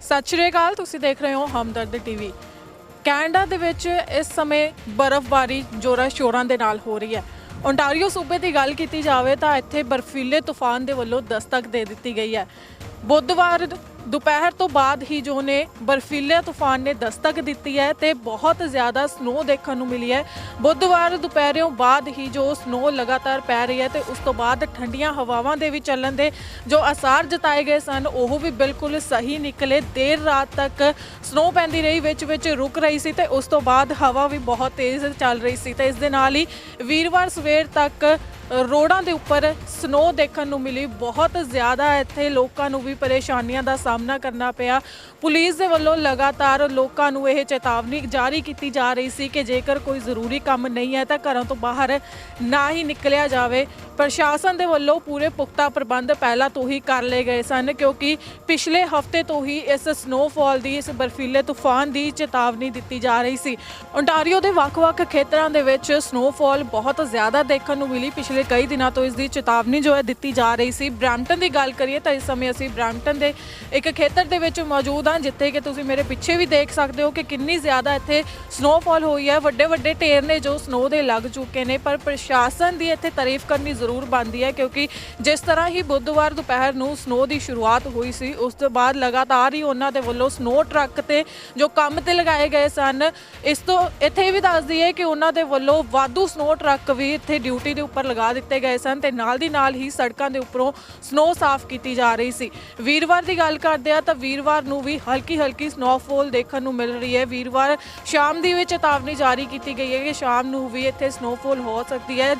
ਸਤਿ ਸ਼੍ਰੀ ਅਕਾਲ, ਤੁਸੀਂ ਦੇਖ ਰਹੇ ਹੋ ਹਮਦਰਦ ਟੀਵੀ। ਕੈਨੇਡਾ ਦੇ ਵਿੱਚ ਇਸ ਸਮੇਂ ਬਰਫ਼ਬਾਰੀ ਜੋਰਾਂ ਸ਼ੋਰਾਂ ਦੇ ਨਾਲ ਹੋ ਰਹੀ ਹੈ। ਓਨਟਾਰੀਓ ਸੂਬੇ ਦੀ ਗੱਲ ਕੀਤੀ ਜਾਵੇ ਤਾਂ ਇੱਥੇ ਬਰਫੀਲੇ ਤੂਫਾਨ ਦੇ ਵੱਲੋਂ ਦਸਤਕ ਦੇ ਦਿੱਤੀ ਗਈ ਹੈ। ਬੁੱਧਵਾਰ ਦੁਪਹਿਰ ਤੋਂ ਬਾਅਦ ਹੀ ਜੋ ਨੇ ਬਰਫੀਲੇ ਤੂਫਾਨ ਨੇ ਦਸਤਕ ਦਿੱਤੀ ਹੈ ਤੇ ਬਹੁਤ ਜ਼ਿਆਦਾ ਸਨੋ ਦੇਖਣ ਨੂੰ ਮਿਲੀ ਹੈ। ਬੁੱਧਵਾਰ ਦੁਪਹਿਰੋਂ ਬਾਅਦ ਹੀ ਜੋ ਸਨੋ ਲਗਾਤਾਰ ਪੈ ਰਹੀ ਹੈ ਤੇ ਉਸ ਤੋਂ ਬਾਅਦ ਠੰਡੀਆਂ ਹਵਾਵਾਂ ਦੇ ਵੀ ਚੱਲਣ ਦੇ ਜੋ ਅਸਾਰ ਜਤਾਏ ਗਏ ਸਨ, ਉਹ ਵੀ ਬਿਲਕੁਲ ਸਹੀ ਨਿਕਲੇ। ਦੇਰ ਰਾਤ ਤੱਕ ਸਨੋ ਪੈਂਦੀ ਰਹੀ, ਵਿੱਚ ਵਿੱਚ ਰੁਕ ਰਹੀ ਸੀ ਤੇ ਉਸ ਤੋਂ ਬਾਅਦ ਹਵਾ ਵੀ ਬਹੁਤ ਤੇਜ਼ ਚੱਲ ਰਹੀ ਸੀ ਤੇ ਇਸ ਦੇ ਨਾਲ ਹੀ ਵੀਰਵਾਰ ਸਵੇਰ ਤੱਕ ਰੋਡਾਂ ਦੇ ਉੱਪਰ ਸਨੋ ਦੇਖਣ ਨੂੰ ਮਿਲੀ। ਬਹੁਤ ਜ਼ਿਆਦਾ ਇੱਥੇ ਲੋਕਾਂ ਨੂੰ ਵੀ ਪਰੇਸ਼ਾਨੀਆਂ ਦਾ ਸਾਹਮਣਾ ਕਰਨਾ ਪਿਆ। ਪੁਲਿਸ ਦੇ ਵੱਲੋਂ ਲਗਾਤਾਰ ਲੋਕਾਂ ਨੂੰ ਇਹ ਚੇਤਾਵਨੀ ਜਾਰੀ ਕੀਤੀ ਜਾ ਰਹੀ ਸੀ ਕਿ ਜੇਕਰ ਕੋਈ ਜ਼ਰੂਰੀ ਕੰਮ ਨਹੀਂ ਹੈ ਤਾਂ ਘਰਾਂ ਤੋਂ ਬਾਹਰ ਨਾ ਹੀ ਨਿਕਲਿਆ ਜਾਵੇ। ਪ੍ਰਸ਼ਾਸਨ ਦੇ ਵੱਲੋਂ ਪੂਰੇ ਪੁਖਤਾ ਪ੍ਰਬੰਧ ਪਹਿਲਾਂ ਤੋਂ ਹੀ ਕਰ ਲਏ ਗਏ ਸਨ, ਕਿਉਂਕਿ ਪਿਛਲੇ ਹਫ਼ਤੇ ਤੋਂ ਹੀ ਇਸ ਸਨੋਫਾਲ ਦੀ, ਇਸ ਬਰਫੀਲੇ ਤੂਫਾਨ ਦੀ ਚੇਤਾਵਨੀ ਦਿੱਤੀ ਜਾ ਰਹੀ ਸੀ। ਓਨਟਾਰੀਓ ਦੇ ਵੱਖ-ਵੱਖ ਖੇਤਰਾਂ ਦੇ ਵਿੱਚ ਸਨੋਫਾਲ ਬਹੁਤ ਜ਼ਿਆਦਾ ਦੇਖਣ ਨੂੰ ਮਿਲੀ। ਪਿਛਲੇ ਕਈ ਦਿਨਾਂ ਤੋਂ ਇਸ ਦੀ ਚੇਤਾਵਨੀ ਜੋ ਹੈ ਦਿੱਤੀ ਜਾ ਰਹੀ ਸੀ। ਬ੍ਰੈਂਪਟਨ ਦੀ ਗੱਲ ਕਰੀਏ ਤਾਂ ਇਸ ਸਮੇਂ ਅਸੀਂ ਬ੍ਰੈਂਪਟਨ ਦੇ ਇੱਕ ਖੇਤਰ ਦੇ ਵਿੱਚ ਮੌਜੂਦ ਹਾਂ, ਜਿੱਥੇ ਕਿ ਤੁਸੀਂ ਮੇਰੇ ਪਿੱਛੇ ਵੀ ਦੇਖ ਸਕਦੇ ਹੋ ਕਿ ਕਿੰਨੀ ਜ਼ਿਆਦਾ ਇੱਥੇ ਸਨੋਫਾਲ ਹੋਈ ਹੈ। ਵੱਡੇ ਵੱਡੇ ਢੇਰ ਨੇ ਜੋ ਸਨੋ ਦੇ ਲੱਗ ਚੁੱਕੇ ਨੇ, ਪਰ ਪ੍ਰਸ਼ਾਸਨ ਦੀ ਇੱਥੇ ਤਾਰੀਫ ਕਰਨੀ ਜ਼ਰੂਰ ਬਣਦੀ ਹੈ, ਕਿਉਂਕਿ ਜਿਸ ਤਰ੍ਹਾਂ ਹੀ ਬੁੱਧਵਾਰ ਦੁਪਹਿਰ ਨੂੰ ਸਨੋ ਦੀ ਸ਼ੁਰੂਆਤ ਹੋਈ ਸੀ, ਉਸ ਤੋਂ ਬਾਅਦ ਲਗਾਤਾਰ ਹੀ ਉਹਨਾਂ ਦੇ ਵੱਲੋਂ ਸਨੋ ਟਰੱਕ ਤੇ ਜੋ ਕੰਮ ਤੇ ਲਗਾਏ ਗਏ ਸਨ, ਇਸ ਤੋਂ ਇੱਥੇ ਇਹ ਵੀ ਦੱਸ ਦਈਏ ਕਿ ਉਹਨਾਂ ਦੇ ਵੱਲੋਂ ਵਾਧੂ ਸਨੋ ਟਰੱਕ ਵੀ ਇੱਥੇ ਡਿਊਟੀ ਦੇ ਉੱਪਰ ਲਗਾ ਦਿੱਤੇ ਗਏ ਸਨ ਤੇ ਨਾਲ ਦੀ ਨਾਲ ਹੀ ਸੜਕਾਂ ਦੇ ਉੱਪਰੋਂ ਸਨੋ ਸਾਫ਼ ਕੀਤੀ ਜਾ ਰਹੀ ਸੀ। ਵੀਰਵਾਰ ਦੀ ਗੱਲ ਕਰਦੇ ਆ ਤਾਂ ਵੀਰਵਾਰ ਨੂੰ ਵੀ ਹਲਕੀ ਹਲਕੀ ਸਨੋਫਾਲ ਦੇਖਣ ਨੂੰ ਮਿਲ ਰਹੀ ਹੈ। ਵੀਰਵਾਰ ਸ਼ਾਮ ਦੀ ਵੀ ਚੇਤਾਵਨੀ ਜਾਰੀ ਕੀਤੀ ਗਈ ਹੈ ਕਿ ਸ਼ਾਮ ਨੂੰ ਵੀ ਇੱਥੇ ਸਨੋਫਾਲ ਹੋ ਸਕਦੀ ਹੈ।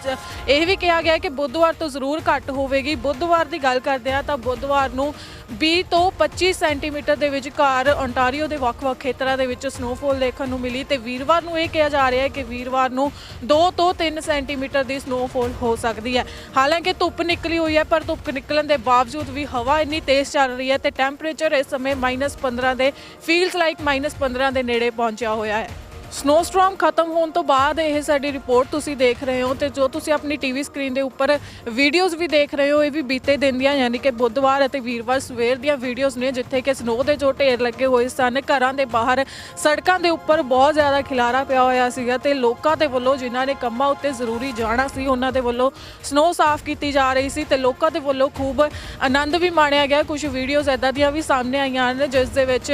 ਇਹ ਵੀ ਕਿਹਾ ਗਿਆ ਕਿ ਬੁੱਧਵਾਰ ਤੋਂ ਜ਼ਰੂਰ ਘੱਟ ਹੋਵੇਗੀ। ਬੁੱਧਵਾਰ ਦੀ ਗੱਲ ਕਰਦੇ ਆ ਤਾਂ ਬੁੱਧਵਾਰ ਨੂੰ 20 ਤੋਂ 25 ਸੈਂਟੀਮੀਟਰ ਦੇ ਵਿਚਕਾਰ ਓਨਟਾਰੀਓ ਦੇ ਵੱਖ-ਵੱਖ ਖੇਤਰਾਂ ਦੇ ਵਿੱਚ ਸਨੋਫਾਲ ਦੇਖਣ ਨੂੰ ਮਿਲੀ ਤੇ ਵੀਰਵਾਰ ਨੂੰ ਇਹ ਕਿਹਾ ਜਾ ਰਿਹਾ ਹੈ ਕਿ ਵੀਰਵਾਰ ਨੂੰ 2 ਤੋਂ 3 ਸੈਂਟੀਮੀਟਰ ਦੀ ਸਨੋਫਾਲ ਹੋ ਸਕਦੀ ਹੈ। ਹਾਲਾਂਕਿ ਧੁੱਪ ਨਿਕਲੀ ਹੋਈ ਹੈ, ਪਰ ਧੁੱਪ ਨਿਕਲਣ ਦੇ ਬਾਵਜੂਦ ਵੀ ਹਵਾ ਇੰਨੀ ਤੇਜ਼ ਚੱਲ ਰਹੀ ਹੈ ਤੇ ਟੈਂਪਰੇਚਰ ਇਸ ਸਮੇਂ -15 ਦੇ ਫੀਲਸ ਲਾਈਕ -15 ਦੇ ਨੇੜੇ ਪਹੁੰਚਿਆ ਹੋਇਆ ਹੈ। ਸਨੋਸਟਾਰਮ ਖਤਮ ਹੋਣ ਤੋਂ ਬਾਅਦ ਇਹ ਸਾਡੀ ਰਿਪੋਰਟ ਤੁਸੀਂ ਦੇਖ ਰਹੇ ਹੋ ਤੇ ਜੋ ਤੁਸੀਂ ਆਪਣੀ ਟੀਵੀ ਸਕਰੀਨ ਦੇ ਉੱਪਰ ਵੀਡੀਓਜ਼ ਵੀ ਦੇਖ ਰਹੇ ਹੋ, ਇਹ ਵੀ ਬੀਤੇ ਦਿਨ ਦੀਆਂ, ਯਾਨੀ ਕਿ ਬੁੱਧਵਾਰ ਅਤੇ ਵੀਰਵਾਰ ਸਵੇਰ ਦੀਆਂ ਵੀਡੀਓਜ਼ ਨੇ, ਜਿੱਥੇ ਕਿ ਸਨੋ ਦੇ ਜੋ ਢੇਰ ਲੱਗੇ ਹੋਏ ਸਨ, ਘਰਾਂ ਦੇ ਬਾਹਰ ਸੜਕਾਂ ਦੇ ਉੱਪਰ ਬਹੁਤ ਜ਼ਿਆਦਾ ਖਿਲਾਰਾ ਪਿਆ ਹੋਇਆ ਸੀਗਾ ਤੇ ਲੋਕਾਂ ਦੇ ਵੱਲੋਂ ਜਿਨ੍ਹਾਂ ਨੇ ਕੰਮਾਂ ਉੱਤੇ ਜ਼ਰੂਰੀ ਜਾਣਾ ਸੀ, ਉਹਨਾਂ ਦੇ ਵੱਲੋਂ ਸਨੋ ਸਾਫ਼ ਕੀਤੀ ਜਾ ਰਹੀ ਸੀ ਤੇ ਲੋਕਾਂ ਦੇ ਵੱਲੋਂ ਖੂਬ ਆਨੰਦ ਵੀ ਮਾਣਿਆ ਗਿਆ। ਕੁਝ ਵੀਡੀਓਜ਼ ਐਦਾਂ ਦੀਆਂ ਵੀ ਸਾਹਮਣੇ ਆਈਆਂ ਹਨ, ਜਿਸ ਦੇ ਵਿੱਚ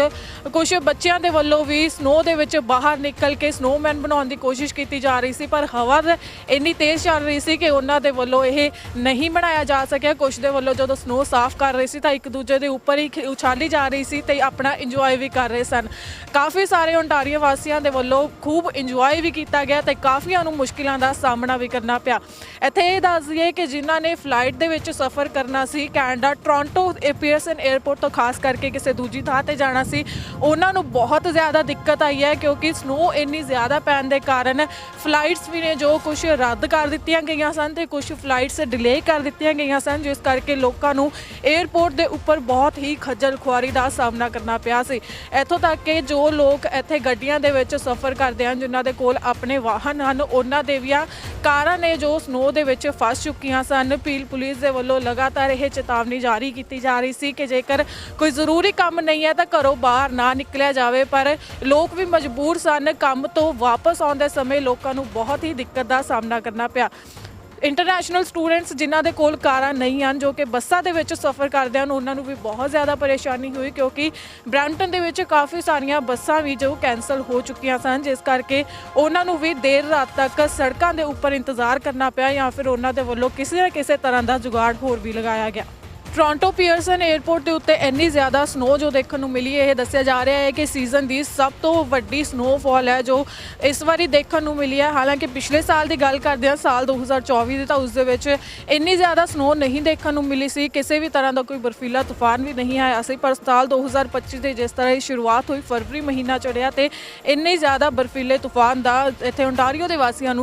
ਕੁਝ ਬੱਚਿਆਂ ਦੇ ਵੱਲੋਂ ਵੀ ਸਨੋ ਦੇ ਵਿੱਚ ਬਾਹਰ ਨਿਕਲ ਕੇ ਸਨੋਮੈਨ ਬਣਾਉਣ ਦੀ ਕੋਸ਼ਿਸ਼ ਕੀਤੀ ਜਾ ਰਹੀ ਸੀ, ਪਰ ਹਵਾ ਇੰਨੀ ਤੇਜ਼ ਚੱਲ ਰਹੀ ਸੀ ਕਿ ਉਹਨਾਂ ਦੇ ਵੱਲੋਂ ਇਹ ਨਹੀਂ ਬਣਾਇਆ ਜਾ ਸਕਿਆ। ਕੁਝ ਦੇ ਵੱਲੋਂ ਜਦੋਂ ਸਨੋ ਸਾਫ਼ ਕਰ ਰਹੇ ਸੀ ਤਾਂ ਇੱਕ ਦੂਜੇ ਦੇ ਉੱਪਰ ਹੀ ਖ- ਉਛਾਲੀ ਜਾ ਰਹੀ ਸੀ ਤੇ ਆਪਣਾ ਇੰਜੋਏ ਵੀ ਕਰ ਰਹੇ ਸਨ। ਕਾਫੀ ਸਾਰੇ ਓਨਟਾਰੀਓ ਵਾਸੀਆਂ ਦੇ ਵੱਲੋਂ ਖੂਬ ਇੰਜੋਏ ਵੀ ਕੀਤਾ ਗਿਆ ਤੇ ਕਾਫੀਆਂ ਨੂੰ ਮੁਸ਼ਕਿਲਾਂ ਦਾ ਸਾਹਮਣਾ ਵੀ ਕਰਨਾ ਪਿਆ। ਇੱਥੇ ਇਹ ਦੱਸ ਦਈਏ ਕਿ ਜਿਨ੍ਹਾਂ ਨੇ ਫਲਾਈਟ ਦੇ ਵਿੱਚ ਸਫ਼ਰ ਕਰਨਾ ਸੀ, ਕੈਨੇਡਾ, ਟੋਰਾਂਟੋ ਪੀਅਰਸਨ 에ਅਰਪੋਰਟ ਤੋਂ ਖਾਸ ਕਰਕੇ ਕਿਸੇ ਦੂਜੀ ਥਾਂ ਤੇ ਜਾਣਾ ਸੀ, ਉਹਨਾਂ ਨੂੰ ਬਹੁਤ ਜ਼ਿਆਦਾ ਦਿੱਕਤ ਆਈ ਹੈ ਕਿਉਂਕਿ ਸਨੋ ਇੰਨੀ ਜ਼ਿਆਦਾ ਪੈਣ ਦੇ ਕਾਰਨ ਫਲਾਈਟਸ ਵੀ ਨੇ ਜੋ ਕੁਝ ਰੱਦ ਕਰ ਦਿੱਤੀਆਂ ਗਈਆਂ ਸਨ ਤੇ ਕੁਝ ਫਲਾਈਟਸ ਡਿਲੇ ਕਰ ਦਿੱਤੀਆਂ ਗਈਆਂ ਸਨ, ਜਿਸ ਕਰਕੇ ਲੋਕਾਂ ਨੂੰ 에ਅਰਪੋਰਟ ਦੇ ਉੱਪਰ ਬਹੁਤ ਹੀ ਖੱਜਲ ਖੁਆਰੀ ਦਾ ਸਾਹਮਣਾ ਕਰਨਾ ਪਿਆ ਸੀ। ਇੱਥੋਂ ਤੱਕ ਕਿ ਜੋ ਲੋਕ ਇੱਥੇ ਗੱਡੀਆਂ ਦੇ ਵਿੱਚ ਸਫ਼ਰ ਕਰਦੇ ਹਨ, ਜਿਨ੍ਹਾਂ ਦੇ ਕੋਲ ਆਪਣੇ ਵਾਹਨ ਹਨ, ਉਹਨਾਂ ਦੇ ਵੀ ਕਾਰਾਂ ਨੇ ਜੋ ਸਨੋ ਦੇ ਵਿੱਚ ਫਸ ਚੁੱਕੀਆਂ ਸਨ। ਪੀਲ ਪੁਲਿਸ ਦੇ ਵੱਲੋਂ ਲਗਾਤਾਰ ਇਹ ਚੇਤਾਵਨੀ ਜਾਰੀ ਕੀਤੀ ਜਾ ਰਹੀ ਸੀ ਕਿ ਜੇਕਰ ਕੋਈ ਜ਼ਰੂਰੀ ਕੰਮ ਨਹੀਂ ਹੈ ਤਾਂ ਘਰੋਂ ਬਾਹਰ ਨਾ ਨਿਕਲਿਆ ਜਾਵੇ, ਪਰ ਲੋਕ ਵੀ ਮਜਬੂਰ ਸਨ। ਕੰਮ ਤੋਂ ਵਾਪਸ ਆਉਂਦੇ ਸਮੇਂ ਲੋਕਾਂ ਨੂੰ ਬਹੁਤ ਹੀ ਦਿੱਕਤ ਦਾ ਸਾਹਮਣਾ ਕਰਨਾ ਪਿਆ। ਇੰਟਰਨੈਸ਼ਨਲ ਸਟੂਡੈਂਟਸ ਜਿਨ੍ਹਾਂ ਦੇ ਕੋਲ ਕਾਰਾਂ ਨਹੀਂ ਹਨ, ਜੋ ਕਿ ਬੱਸਾਂ ਦੇ ਵਿੱਚ ਸਫ਼ਰ ਕਰਦੇ ਹਨ, ਉਹਨਾਂ ਨੂੰ ਵੀ ਬਹੁਤ ਜ਼ਿਆਦਾ ਪਰੇਸ਼ਾਨੀ ਹੋਈ, ਕਿਉਂਕਿ ਬ੍ਰੈਂਟਨ ਦੇ ਵਿੱਚ ਕਾਫੀ ਸਾਰੀਆਂ ਬੱਸਾਂ ਵੀ ਜੋ ਕੈਨਸਲ ਹੋ ਚੁੱਕੀਆਂ ਸਨ, ਜਿਸ ਕਰਕੇ ਉਹਨਾਂ ਨੂੰ ਵੀ ਦੇਰ ਰਾਤ ਤੱਕ ਸੜਕਾਂ ਦੇ ਉੱਪਰ ਇੰਤਜ਼ਾਰ ਕਰਨਾ ਪਿਆ ਜਾਂ ਫਿਰ ਉਹਨਾਂ ਦੇ ਵੱਲੋਂ ਕਿਸੇ ਨਾ ਕਿਸੇ ਤਰ੍ਹਾਂ ਦਾ ਜੁਗਾੜ ਹੋਰ ਵੀ ਲਗਾਇਆ ਗਿਆ। ਟੋਰਾਂਟੋ ਪੀਅਰਸਨ 에ਅਰਪੋਰਟ ਦੇ ਉੱਤੇ ਇੰਨੀ ਜ਼ਿਆਦਾ ਸਨੋ ਜੋ ਦੇਖਣ ਨੂੰ ਮਿਲੀ ਇਹ ਦੱਸਿਆ ਜਾ ਰਿਹਾ ਹੈ ਕਿ ਸੀਜ਼ਨ ਦੀ ਸਭ ਤੋਂ ਵੱਡੀ ਸਨੋਫਾਲ ਹੈ ਜੋ ਇਸ ਵਾਰੀ ਦੇਖਣ ਨੂੰ ਮਿਲੀ ਹੈ। ਹਾਲਾਂਕਿ ਪਿਛਲੇ ਸਾਲ ਦੀ ਗੱਲ ਕਰਦੇ ਹਾਂ, ਸਾਲ 2024 ਦੀ ਤਾਂ ਉਸ ਦੇ ਵਿੱਚ ਇੰਨੀ ਜ਼ਿਆਦਾ ਸਨੋ ਨਹੀਂ ਦੇਖਣ ਨੂੰ ਮਿਲੀ ਸੀ। ਕਿਸੇ ਵੀ ਤਰ੍ਹਾਂ ਦਾ ਕੋਈ ਬਰਫੀਲਾ ਤੂਫਾਨ ਵੀ ਨਹੀਂ ਆਇਆ ਸੀ, ਪਰ ਸਾਲ 2025 ਦੇ ਜਿਸ ਤਰ੍ਹਾਂ ਦੀ ਸ਼ੁਰੂਆਤ ਹੋਈ, ਫਰਵਰੀ ਮਹੀਨਾ ਚੜਿਆ ਤੇ ਇੰਨੇ ਜ਼ਿਆਦਾ ਬਰਫੀਲੇ ਤੂਫਾਨ ਦਾ ਇੱਥੇ ਓਨਟਾਰੀਓ ਦੇ ਵਾਸੀਆਂ ਨੂੰ